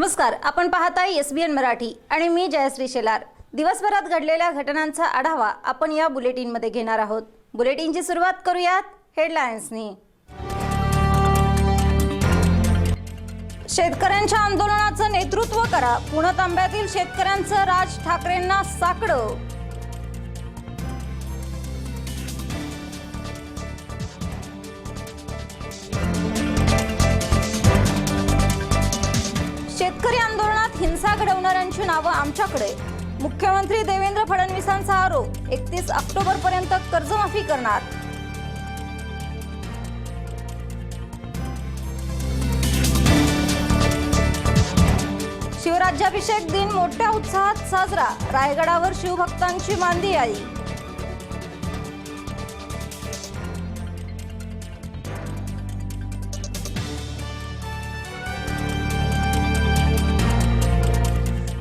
नमस्कार आपण पाहताय एस बी एन मराठी आणि मी जयश्री शेलार. दिवसभरात घडलेल्या घटनांचा आढावा आपण या बुलेटिनमध्ये घेणार आहोत. बुलेटिनची सुरुवात करूयात हेडलाईन्सनी शेतकऱ्यांच्या आंदोलनाचं नेतृत्व करा. पुणे तांब्यातील शेतकऱ्यांचं राज ठाकरेंना साकडं. शेतकरी आंदोलनात हिंसा घडवणाऱ्यांची नावं आमच्याकडे. मुख्यमंत्री देवेंद्र फडणवीसांचा आरोप एकतीस ऑक्टोबर पर्यंत कर्जमाफी करणार. शिवराज्याभिषेक दिन मोठ्या उत्साहात साजरा. रायगडावर शिवभक्तांची मांदी आई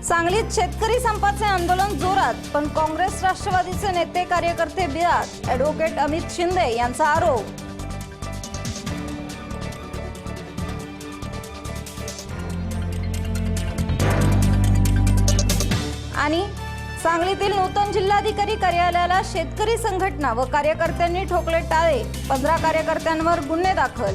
सांगलीत शेतकरी संपाचे आंदोलन जोरात पण काँग्रेस राष्ट्रवादीचे नेते कार्यकर्ते बिरात ॲडव्होकेट अमित शिंदे यांचा आरोप. आणि सांगलीतील नूतन जिल्हाधिकारी कार्यालयाला शेतकरी संघटना व कार्यकर्त्यांनी ठोकले टाळे पंधरा कार्यकर्त्यांवर गुन्हे दाखल.